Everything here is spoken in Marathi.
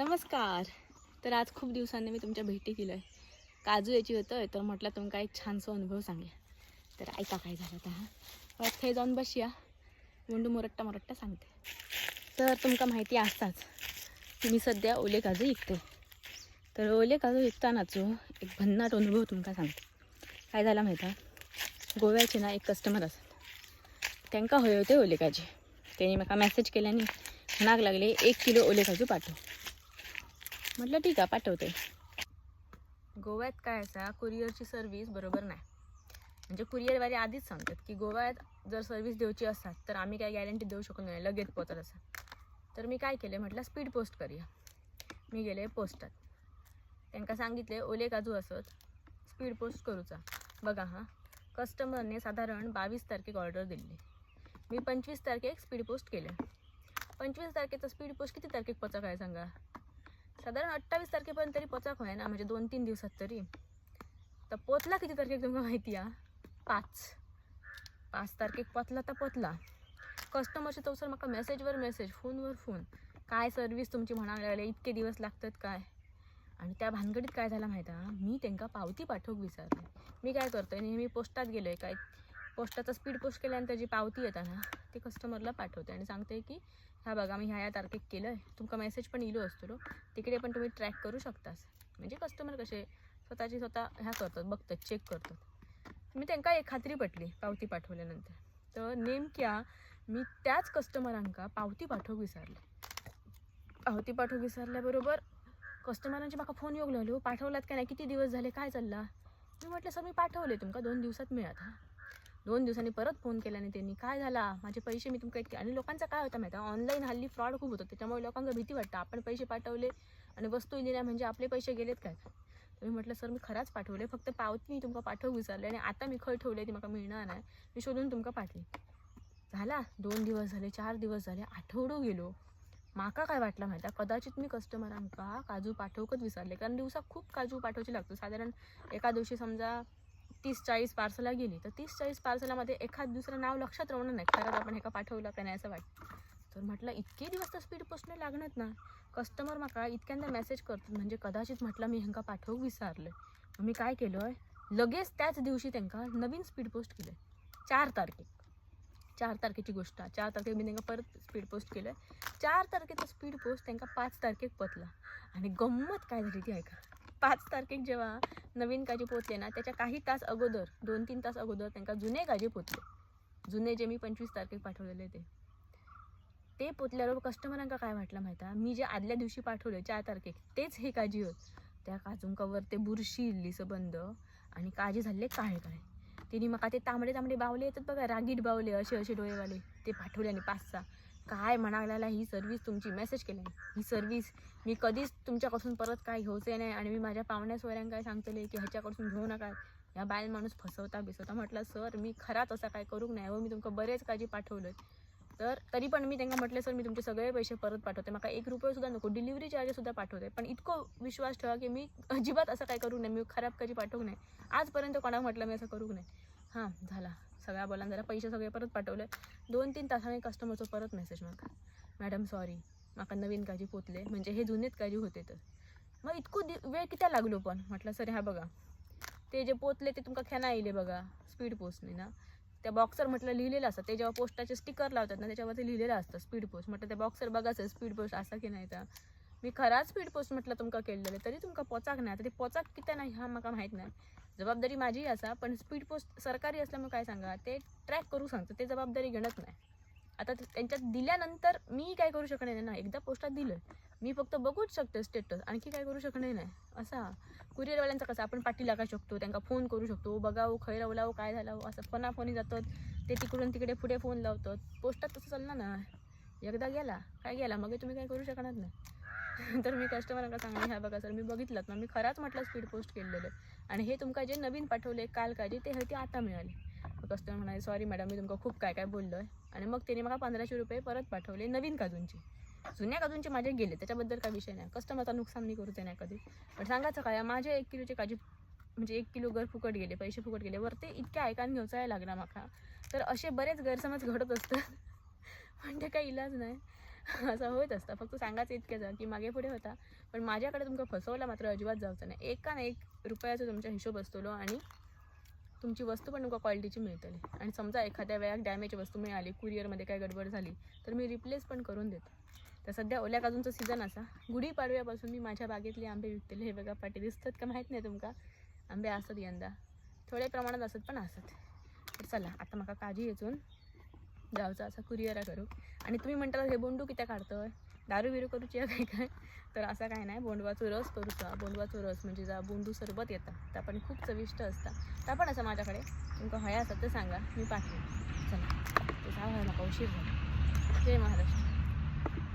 नमस्कार. तर आज खूप दिवसांनी मी तुमच्या भेटी केलं आहे काजू याची होतं तर म्हटलं तुमका एक छानसा अनुभव सांगा तर ऐका काय झालं आता हा. परत थंय जाऊन बसूया गुंडू मोरट्टा मोरट्टा सांगते. तर तुमका माहिती असताच की मी सध्या ओले काजू विकते. तर ओले काजू विकतानाचो एक भन्नाट अनुभव तुमका सांगते. काय झाला माहिती आहे? गोव्याचे ना एक कस्टमर असत त्यांका हवे होते ओले काजू. त्यांनी म्हाका मॅसेज केल्याने म्हणाक लागले एक किलो ओले काजू पाठव. म्हटलं ठीक आहे पाठवते. गोव्यात काय असा कुरिअरची सर्व्हिस बरोबर नाही. म्हणजे कुरिअरवाले आधीच सांगतात की गोव्यात जर सर्व्हिस देऊची असतात तर आम्ही काय गॅरंटी देऊ शकत नाही लगेच पोचत असं तर मी काय केलं म्हटलं स्पीड पोस्ट करूया. मी गेले पोस्टात. त्यांना सांगितले ओले काजू असत स्पीड पोस्ट करूचा बघा हां कस्टमरने साधारण बावीस तारखेक ऑर्डर दिली. मी पंचवीस तारखेक स्पीड पोस्ट केले. पंचवीस तारखेचा स्पीड पोस्ट किती तारखेक पोचा काय सांगा? साधारण अठ्ठावीस तारखेपर्यंत तरी पोचाक होय ना म्हणजे दोन तीन दिवसात तरी. तर पोचला किती तारखेक तुमका माहिती आहे? पाच. पाच तारखेक पोचला तर पोचला. कस्टमरचे चौसर म्हाका मेसेजवर मेसेज फोनवर फोन काय सर्विस तुमची म्हणायला लागले इतके दिवस लागतात काय? आणि त्या भानगडीत काय झालं माहिती आहे? मी त्यांना पावती पाठवूक विचारले. मी काय करतोय नेहमी पोस्टात गेलोय काय? पोस्टाचा स्पीड पोस्ट केल्यानंतर जी पावती येतात ना ती कस्टमरला पाठवते आणि सांगते की हा बघा मी ह्या या तारखेक केलं आहे तुमका मेसेज पण इलो असतो तिकडे पण तुम्ही ट्रॅक करू शकतास. म्हणजे कस्टमर कसे स्वतःची स्वतः ह्या करतात बघतात चेक करतात. मी त्यांना एक खात्री पटली पावती पाठवल्यानंतर. तर नेमक्या मी त्याच कस्टमरांका पावती पाठवूक विसरले. पावती पाठवूक विसरल्याबरोबर कस्टमरांचे म्हाका फोन येवंक लागलो हो, पाठवलात का नाही? किती दिवस झाले? काय चालला? मी म्हटलं सर मी पाठवले तुमका दोन दिवसात मिळत हा. दोन दिवसांनी परत फोन केल्याने त्यांनी काय झाला? माझे पैसे मी तुमका इतके आणि लोकांचा काय होता माहिती ऑनलाईन हल्ली फ्रॉड खूप होतं. त्याच्यामुळे लोकांना भीती वाटतं. आपण पैसे पाठवले आणि वस्तू दिल्या म्हणजे आपले पैसे गेलेत काय? तुम्ही मी म्हटलं सर मी खराच पाठवले. फक्त पावती मी तुमका पाठवू विचारले आणि आता मी खय ठेवले ती मला मिळणार नाही. मी शोधून तुमका पाठली झाला. दोन दिवस झाले चार दिवस झाले आठवडो गेलो. माका काय वाटलं माहिती आहे कदाचित मी कस्टमरांका काजू पाठवकच विचारले कारण दिवसात खूप काजू पाठवचे लागतो साधारण एका दिवशी समजा तीस चाळीस पार्सला गेली. तर तीस चाळीस पार्सलामध्ये एखाद दुसरं नाव लक्षात राहणार नाही. खरंच आपण एका पाठवलं का नाही असं वाटतं. तर म्हटलं इतके दिवस तर स्पीड पोस्टने लागणार ना. कस्टमर माका इतक्यांदा मेसेज करतो म्हणजे कदाचित म्हटलं मी ह्यांका पाठवू विसरलं मग मी काय केलं आहे लगेच त्याच दिवशी त्यांना नवीन स्पीड पोस्ट केलं चार तारखे. चार तारखेची गोष्ट. आहे चार तारखेक मी त्यांना परत स्पीड पोस्ट केलं चार तारखेचा स्पीड पोस्ट त्यांना पाच तारखेक पतला आणि गंमत काय झाली ती ऐका. पाच तारखेक जेव्हा नवीन काजी पोचले ना त्याच्या काही तास अगोदर दोन तीन तास अगोदर त्यांना जुने काजी पोचले जुने जे मी पंचवीस तारखेक पाठवलेले ते. ते पोचल्यावर कस्टमरांका काय वाटलं माहिती मी जे आदल्या दिवशी पाठवले चार तारखेक तेच हे काजी होत त्या काजूंकावर ते बुरशी इल्ली सबंद आणि काजी झाले काळे काळे. तिने मका ते तांबडे तांबडे बावले येतात बघा रागीट बावले असे असे डोळेवाले. ते पाठवले आणि पाच सहा काय म्हणायला ही सर्व्हिस तुमची? मेसेज केली ही सर्व्हिस मी कधीच तुमच्याकडून परत काय घेऊचे नाही आणि मी माझ्या पाहुण्या सोयऱ्यांना काय सांगतले की ह्याच्याकडून घेऊ नका. ह्या बायल माणूस फसवता बिसवता म्हटलं सर मी खराच असं काय करूक नाही व मी तुमका बरेच काळजी पाठवलं तर तरी पण मी त्यांना म्हटलं सर मी तुमचे सगळे पैसे परत पाठवते. मला एक रुपये सुद्धा नको. डिलिव्हरी चार्जेस सुद्धा पाठवते. पण इतकं विश्वास ठेवा की मी अजिबात असं काय करू नये. मी खराब कधी पाठवू नये. आजपर्यंत कोणाला म्हटलं मी असं करू नये. हां झाला. सगळ्या बोला जरा पैसे सगळे परत पाठवले. दोन तीन तासाने कस्टमरचं परत मेसेज मागा मॅडम सॉरी माका नवीन काजी पोतले म्हणजे हे जुनेच काजी होते तर. मग इतकं दि वेळ किती लागलो पण? म्हटलं सर ह्या बघा. ते जे पोचले ते तुमका खेना येईल बघा. स्पीड पोस्टने ना त्या बॉक्सर म्हटलं लिहिलेलं असतं. ते जेव्हा पोस्टाचे स्टिकर लावतात ना त्याच्यावरती लिहिलेलं असतं स्पीड पोस्ट म्हटलं त्या बॉक्सर बघायचं स्पीड पोस्ट असा की नाही तर. मी खराच स्पीड पोस्ट म्हटलं तुमका केलेलं तरी तुमका पोचाक नाही. तरी पोचाक किती नाही हा म्हाका माहीत नाही. जबाबदारी माझी असा पण स्पीड पोस्ट सरकारी असल्यामुळे काय सांगा ते ट्रॅक करू सांगतं ते जबाबदारी घेणत नाही. आता त्यांच्यात दिल्यानंतर मी काय करू शकणार नाही ना? एकदा पोस्टात दिलं मी फक्त बघूच शकते स्टेटस आणखी काय करू शकणार नाही. असा कुरिअरवाल्यांचा कसं आपण पाठी काय शकतो त्यांना फोन करू शकतो बघावं खै लावलावं काय झालं असं फोनाफोनी जातात ते तिकडून तिकडे पुढे फोन लावतात. पोस्टात तसं चालणार ना? एकदा गेला काय गेला? मग तुम्ही काय करू शकणार नाही. तर मी कस्टमरांना सांगणे ह्या बघा सर मी बघितलं ना मी खराच म्हटलं स्पीड पोस्ट केलेलं आणि हे तुमका जे नवीन पाठवले काल काजी ते ते आता मिळाले. कस्टमर म्हणाले सॉरी मॅडम मी तुमका खूप काय काय बोललो आहे आणि मग त्याने मला पंधराशे रुपये परत पाठवले नवीन काजूंचे. जुन्या काजूंचे माझे गेले त्याच्याबद्दल काय विषय नाही. कस्टमरचा नुकसान नाही करू ते नाही कधी. पण सांगायचं काय माझे एक किलोचे काजू म्हणजे एक किलो घर फुकट गेले पैसे फुकट गेले. वर ते इतक्या ऐकान घेऊचाय आहे लागला माका. तर असे बरेच गैरसमज घडत असतात. पण ते काही इलाज नाही. असं होत असतं. फक्त सांगायचं इतकेच की मागे पुढे होता. पण माझ्याकडे तुमका फसवला मात्र अजिबात जायचं नाही. एका ना एक रुपयाचा तुमचा हिशोब असतो आणि तुमची वस्तू पण तुमका क्वालिटीची मिळतली. आणि समजा एखाद्या वेळात डॅमेज वस्तू मिळाली कुरिअरमध्ये काय गडबड झाली तर मी रिप्लेस पण करून देतो. तर सध्या ओल्या काजूंचा सीझन असा. गुढीपाडव्यापासून मी माझ्या बागेतले आंबे विकतेले हे बघा पाटी दिसतात का माहीत नाही तुमका. आंबे असत यंदा. थोड्या प्रमाणात असत पण असत तर चला आता म्हाका काजी येचून जावचा असा कुरिअरा करू. आणि तुम्ही म्हणता हे बोंडू कित्या काढतोय? दारू बिरू करूची काय काय? तर असा काय नाही. बोंडवाचो रस करूचा बोंडवाचो रस म्हणजे जा बोंडू सरबत येता. त्या पण खूप चविष्ट असता. त्या पण असं माझ्याकडे. तुमका हया असत तर सांगा. मी पाठवेन. चला. ते सांगा म्हाका उशीर झाला. जय महाराष्ट्र